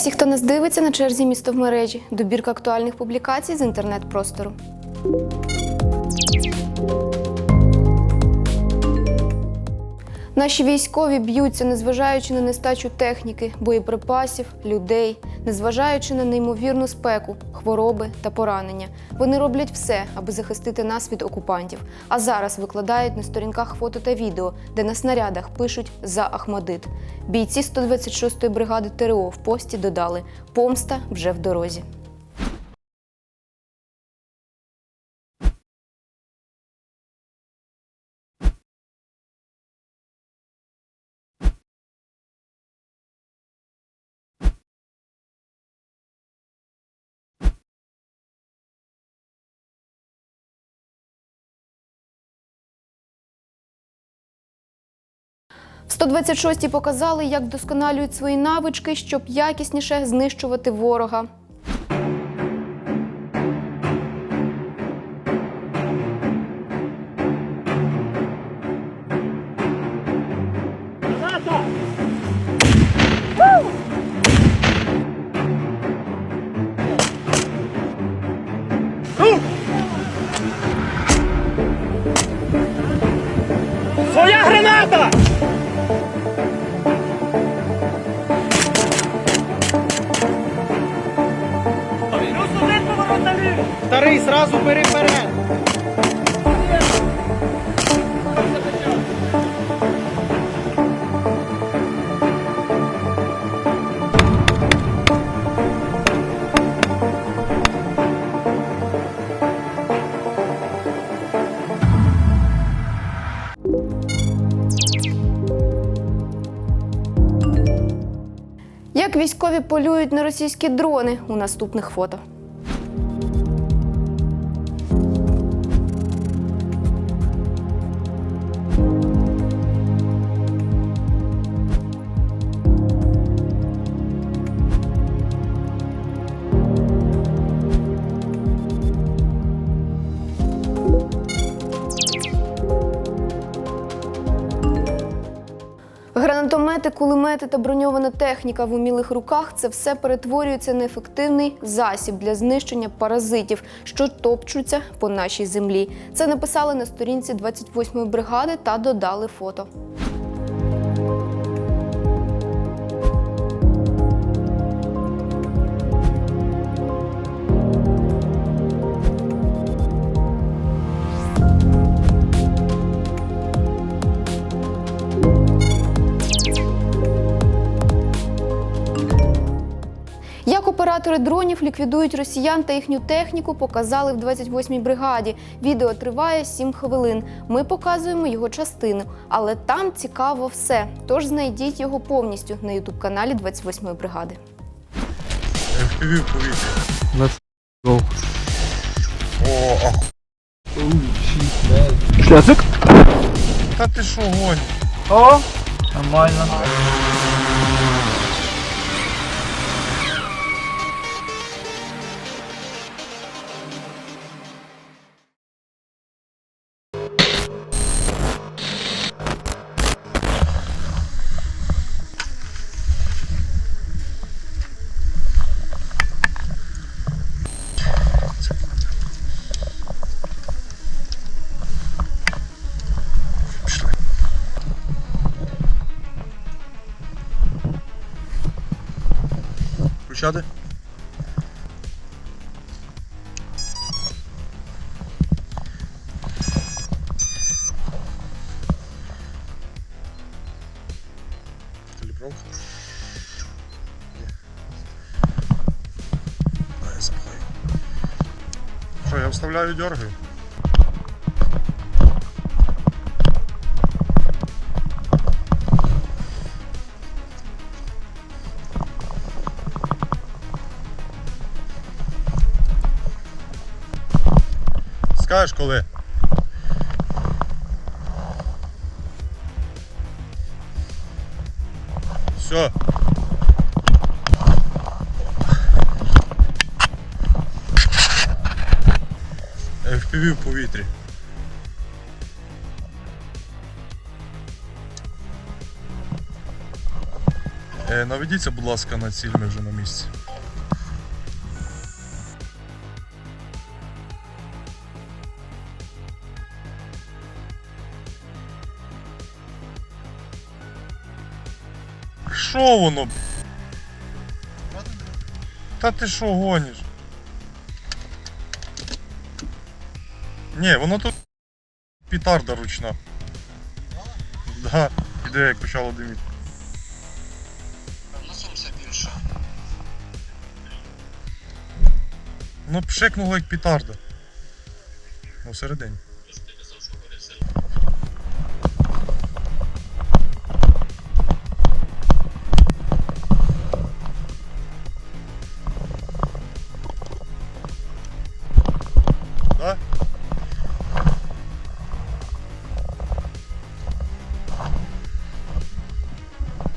всіх, хто нас дивиться на черзі місто в мережі. Добірка актуальних публікацій з інтернет-простору. Наші військові б'ються, незважаючи на нестачу техніки, боєприпасів, людей, незважаючи на неймовірну спеку, хвороби та поранення. Вони роблять все, аби захистити нас від окупантів. А зараз викладають на сторінках фото та відео, де на снарядах пишуть за Ахмадит. Бійці 126-ї бригади ТРО в пості додали помста вже в дорозі. В 126-й показали, як досконалюють свої навички, щоб якісніше знищувати ворога. Старий, зразу бери вперед. Як військові полюють на російські дрони у наступних фото. Гранатомети, кулемети та броньована техніка в умілих руках це все перетворюється на ефективний засіб для знищення паразитів, що топчуться по нашій землі. Це написали на сторінці 28-ї бригади та додали фото. Оператори дронів ліквідують росіян та їхню техніку, показали в 28-й бригаді. Відео триває 7 хвилин. Ми показуємо його частину, але там цікаво все. Тож знайдіть його повністю на ютуб-каналі 28-ї бригади. Let's go. О, ах, Шляцик? та ти що гонь? О, нормально. Телепромка? Ні. А, я запхаю. Що, я вставляю дергаю? Скажеш коли? Все. FPV в повітрі. Е, наведіться, будь ласка, на ціль, ми вже на місці. Що воно? Та ти що гониш? Ні, воно тут пітарда ручна. Да, іде як почало диміти. Ну, пшикнуло як пітарда. Ну, всередині.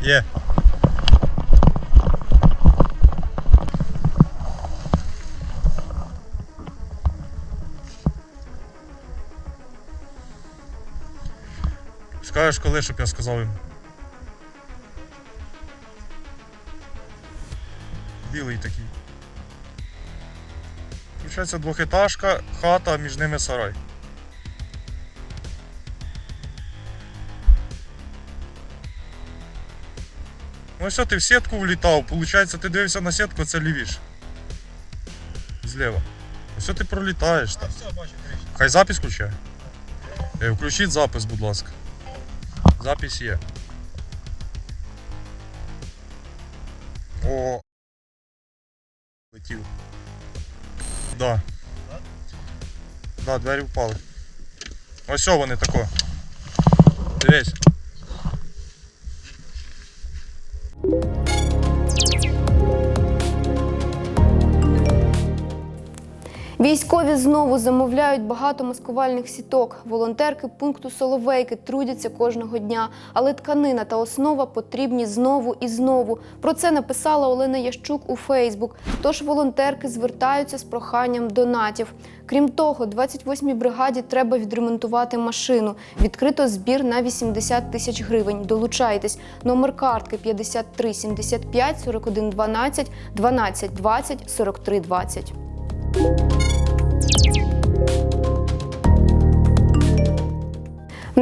Є. Скажеш коли, щоб я сказав їм. Білий такий. Получається двохетажка, хата, між ними сарай. Ну все, ти в сітку влітав, получається, ти дивишся на сітку, це лівіше. Зліва. Все ти пролітаєш там. Хай запис включає. Е, Включіть запис, будь ласка. Запись є. О. Летів. Да. Да, двері впали. Ось о вони тако. Дивись. Військові знову замовляють багато маскувальних сіток. Волонтерки пункту Соловейки трудяться кожного дня, але тканина та основа потрібні знову і знову. Про це написала Олена Ящук у Фейсбук. Тож волонтерки звертаються з проханням донатів. Крім того, 28-й бригаді треба відремонтувати машину. Відкрито збір на 80 тисяч гривень. Долучайтесь. Номер картки 53 75 41 12 12 20 43 20.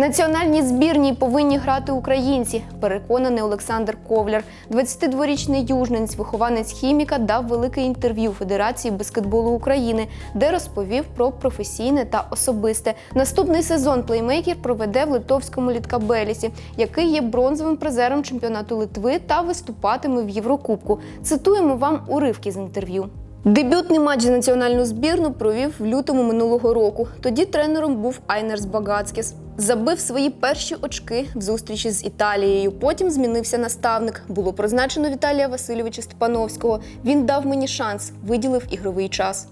Національній збірній повинні грати українці, переконаний Олександр Ковляр. 22-річний южненець, вихованець хіміка, дав велике інтерв'ю Федерації баскетболу України, де розповів про професійне та особисте. Наступний сезон плеймейкер проведе в литовському літкабелісі, який є бронзовим призером чемпіонату Литви та виступатиме в Єврокубку. Цитуємо вам уривки з інтерв'ю. Дебютний матч за національну збірну провів в лютому минулого року. Тоді тренером був Айнерс Багацькіс. Забив свої перші очки в зустрічі з Італією. Потім змінився наставник. Було призначено Віталія Васильовича Степановського. Він дав мені шанс, виділив ігровий час.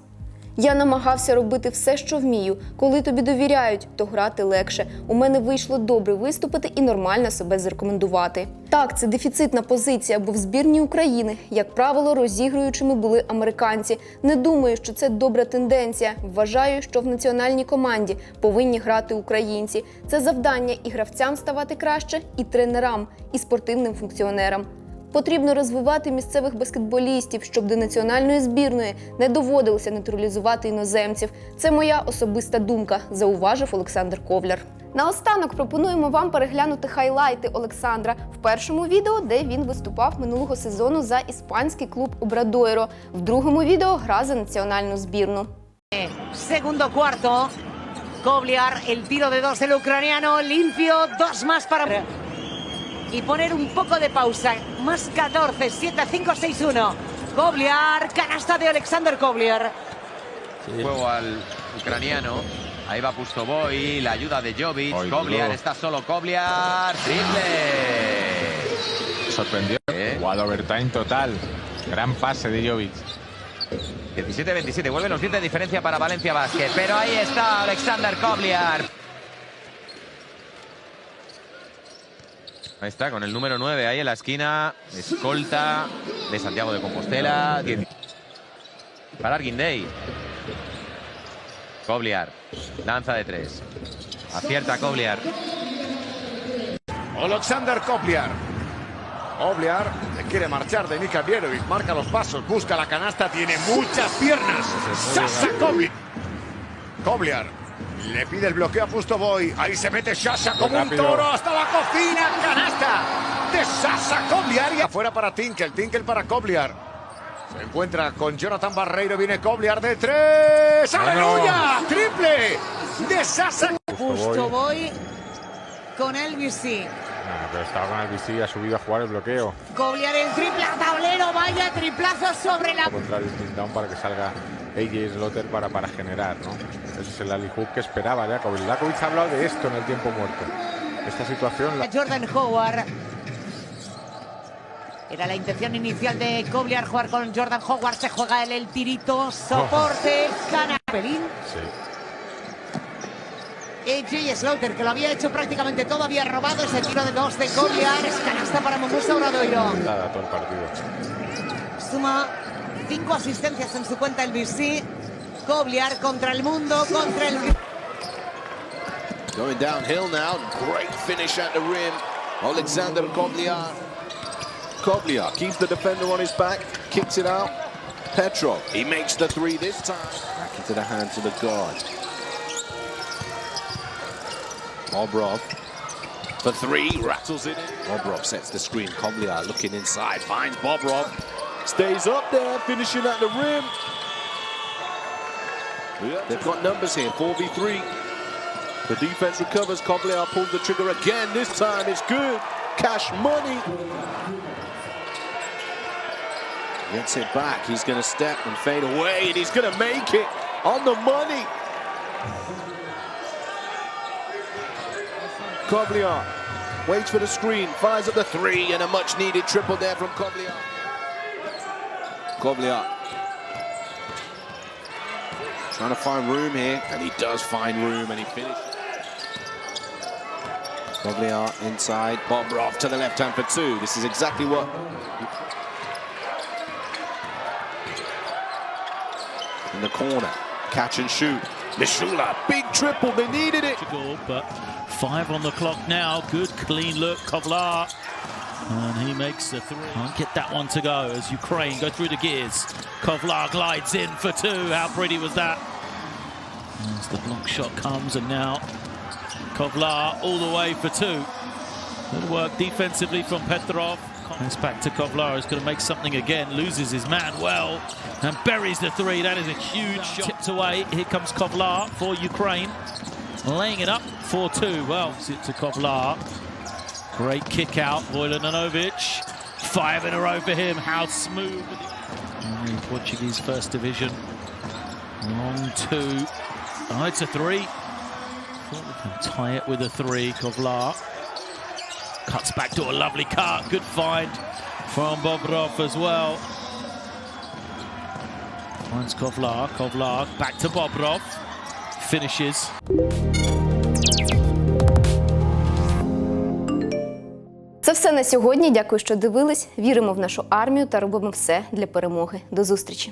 Я намагався робити все, що вмію. Коли тобі довіряють, то грати легше. У мене вийшло добре виступити і нормально себе зарекомендувати. Так, це дефіцитна позиція, бо в збірні України, як правило, розігруючими були американці. Не думаю, що це добра тенденція. Вважаю, що в національній команді повинні грати українці. Це завдання і гравцям ставати краще, і тренерам, і спортивним функціонерам. Потрібно розвивати місцевих баскетболістів, щоб до національної збірної не доводилося натуралізувати іноземців. Це моя особиста думка, зауважив Олександр Ковляр. Наостанок пропонуємо вам переглянути хайлайти Олександра в першому відео, де він виступав минулого сезону за іспанський клуб Обрадойро. В другому відео гра за національну збірну. Segundo cuarto. Kobliar, el tiro de dos del ucraniano, dos más para... Y poner un poco de pausa. Más 14, 7, 5, 6, 1. Kobliar, canasta de Alexander Kobliar. Juego al ucraniano. Ahí va Pustoboy, la ayuda de Jovic. Ay, bro. está solo Kobliar. Triple. Sorprendió. Eh. Jugado overtime total. Gran pase de Jovic. 17-27. Vuelven los 10 de diferencia para Valencia Basket. Pero ahí está Alexander Kobliar. Ahí está, con el número 9 ahí en la esquina. Escolta de Santiago de Compostela. 10. Para Arguindey. Kobliar. Lanza de 3. Acierta Kobliar. Alexander Kopliar. Kopliar, de Quiere marchar de Nika Bierovic, marca los pasos, busca la canasta, tiene muchas piernas. Sasa Kobliar. Kobliar le pide el bloqueo a Pustoboy. Ahí se mete Sasa como un toro hasta la cocina. Canasta de Sasa Kobliar. Y afuera para Tinkel, Tinkel para Kobliar. Se encuentra con Jonathan Barreiro, viene Kobliar de tres. ¡Aleluya! ¡Triple! De Sasa. Justo voy con el BC. No, pero estaba con el BC, ha subido a jugar el bloqueo. Kobliar el triple a tablero, vaya triplazo sobre la... Contra el down para que salga AJ Slaughter para, para generar, ¿no? Ese es el alley hoop que esperaba Jakovic. Jakovic ha hablado de esto en el tiempo muerto. Esta situación la... Jordan Howard. Era la intención inicial de Kobliar jugar con Jordan Howard. Se juega él el tirito, soporte, gana Pelín. Sí. AJ Slaughter, que lo había hecho prácticamente todo, había robado ese tiro de dos de Kobliar. Es canasta para Momusa Obradoiro. Nada, todo el partido. Suma cinco asistencias en su cuenta el BC. Kobliar contra el mundo, contra el... Going downhill now. Great finish at the rim. Alexander Kobliar. Kobliar keeps the defender on his back, kicks it out. Petrov, he makes the three this time. Back into the hands of the guard. Obrov for three, rattles it in. Bobrov sets the screen. Kobliar looking inside, finds Bobrov. Stays up there, finishing at the rim. They've got numbers here, 4v3. The defense recovers. Kobliar pulls the trigger again. This time it's good. Cash money. Gets it back. He's going to step and fade away, and he's going to make it on the money. Kobliar waits for the screen, fires up the three, and a much needed triple there from Kobliar. Kobliar trying to find room here, and he does find room, and he finishes. Kobliar inside, Bobrov to the left hand for two. This is exactly what. In the corner, catch and shoot. Mishula, big triple, they needed it. But five on the clock now. Good clean look, Kovlar. And he makes the three. Can't get that one to go as Ukraine go through the gears. Kovlar glides in for two. How pretty was that? As the block shot comes and now Kovlar all the way for two. Good work defensively from Petrov. It's back to Kovlar, who's going to make something again. Loses his man well and buries the three. That is a huge shot. Tipped away. Here comes Kovlar for Ukraine. Laying it up for two. Well, it's it to Kovlar. Great kick out. Vojlanovic. Five in a row for him. How smooth. Portuguese First Division. Long two. Oh, it's a three. Thought we can tie it with a three. Kovlar. Cuts back to a lovely cut. Good find from Bobrov as well. Finds Kovlar. Kovlar back to Bobrov. Finishes. Це все на сьогодні. Дякую, що дивились. Віримо в нашу армію та робимо все для перемоги. До зустрічі!